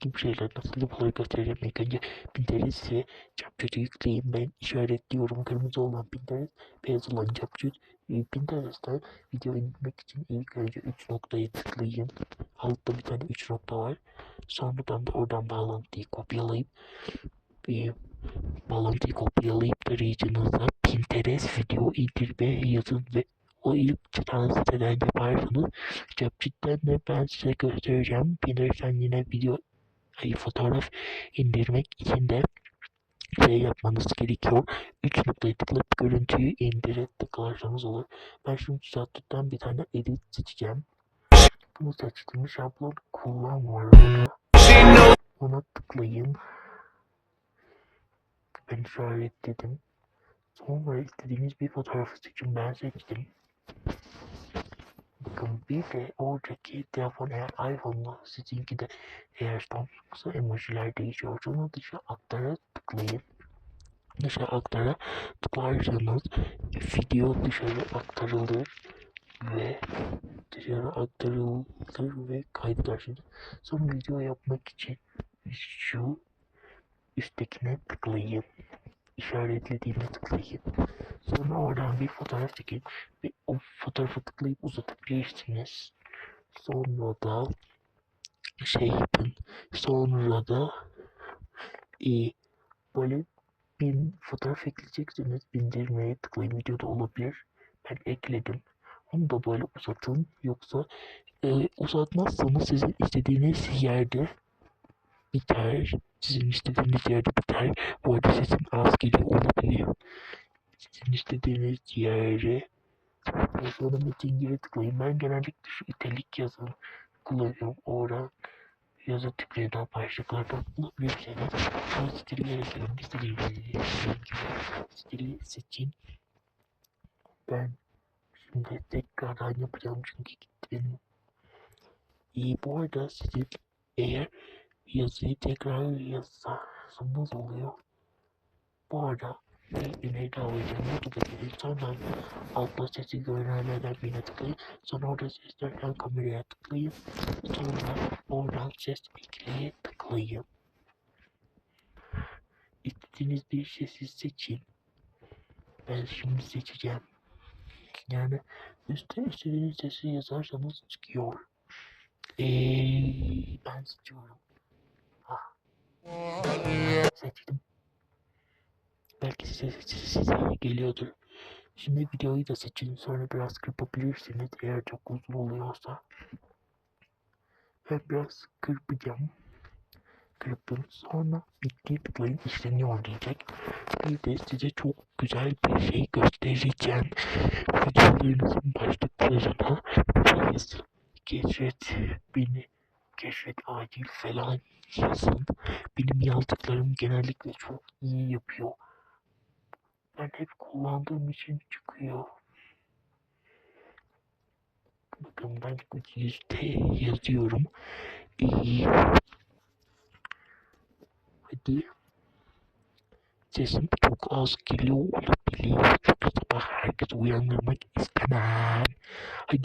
gibi şeyler nasıl yapılır göstereceğim. İlk önce Pinterest'e CapCut'u yükleyin. Ben işaretliyorum kırmızı olan Pinterest, beyaz olan CapCut. Ee, Pinterest'ten video indirmek için ilk önce 3 noktaya tıklayın. Altta bir tane 3 nokta var. Sonradan da oradan bağlantıyı kopyalayıp e, bağlantıyı kopyalayıp tarayıcınıza Pinterest video indirme yazın ve o ilk çıkan siteden yaparsanız CapCut'ten de ben size göstereceğim. Pinterest'ten yine video fotoğraf indirmek için de şey yapmanız gerekiyor. 3 noktaya tıklayıp görüntüyü indire tıklarsanız olur. Ben şimdi Shutter'dan bir tane edit seçeceğim. Bu seçtiğim şablon kullan var. Ona tıklayın. Ben işaretledim. Sonra istediğiniz bir fotoğrafı seçin. Ben seçtim. Bakın bir de oradaki telefon eğer iPhone'lu sizinki de eğer Samsung'sa emojiler değişiyor. Sonra dışa aktara tıklayın. Dışa aktara tıklarsanız video dışarı aktarılır ve dışarı aktarılır ve kaydedersiniz. Son video yapmak için şu üsttekine tıklayın. İşaretlediğime tıklayın. Sonra oradan bir fotoğraf çekin ve o fotoğrafı tıklayıp uzatabilirsiniz. Sonra da şey yapın. Sonra da e, böyle bir fotoğraf ekleyeceksiniz. Bindirmeye tıklayın. Videoda olabilir. Ben ekledim. Onu da böyle uzatın. Yoksa e, uzatmazsanız sizin istediğiniz yerde biter. Sizin istediğiniz yerde biter. Bu arada sesim az geliyor olabiliyor. Sizin istediğiniz yere sonra metin tıklayın. Ben genellikle şu italik yazı kullanıyorum. Oradan yazı tıklayan başlıklardan bulabilirseniz şu stili yaratırım. İstediğiniz stili seçin. Ben şimdi tekrardan yapacağım çünkü gitti benim. İyi bu arada sizin eğer yazıyı tekrar yazsanız oluyor. Bu arada davayacağım. YouTube'a gelin. Sonra altta sesi görünenlerden birine tıklayın. Sonra orada seslerden kameraya tıklayın. Sonra oradan ses ekleye tıklayın. İstediğiniz bir sesi seçin. Ben şimdi seçeceğim. Yani üstte istediğiniz sesi yazarsanız çıkıyor. Eee ben seçiyorum. Ah. Seçtim. Belki size, size geliyordur. Şimdi videoyu da seçin. Sonra biraz kırpabilirsiniz eğer çok uzun oluyorsa. Ben biraz kırpacağım. Kırptım. Sonra bitti tıklayın işleniyor diyecek. Bir de size çok güzel bir şey göstereceğim. Videolarınızın başlıklarına yazın. Keşfet beni. Keşfet acil falan yazın. Benim yazdıklarım genellikle çok iyi yapıyor. Ben hep kullandığım için çıkıyor. Bakın ben yüzde yazıyorum. İyi. Hadi. Sesim çok az geliyor olabilir. Çünkü sabah herkes uyandırmak istemem. Hadi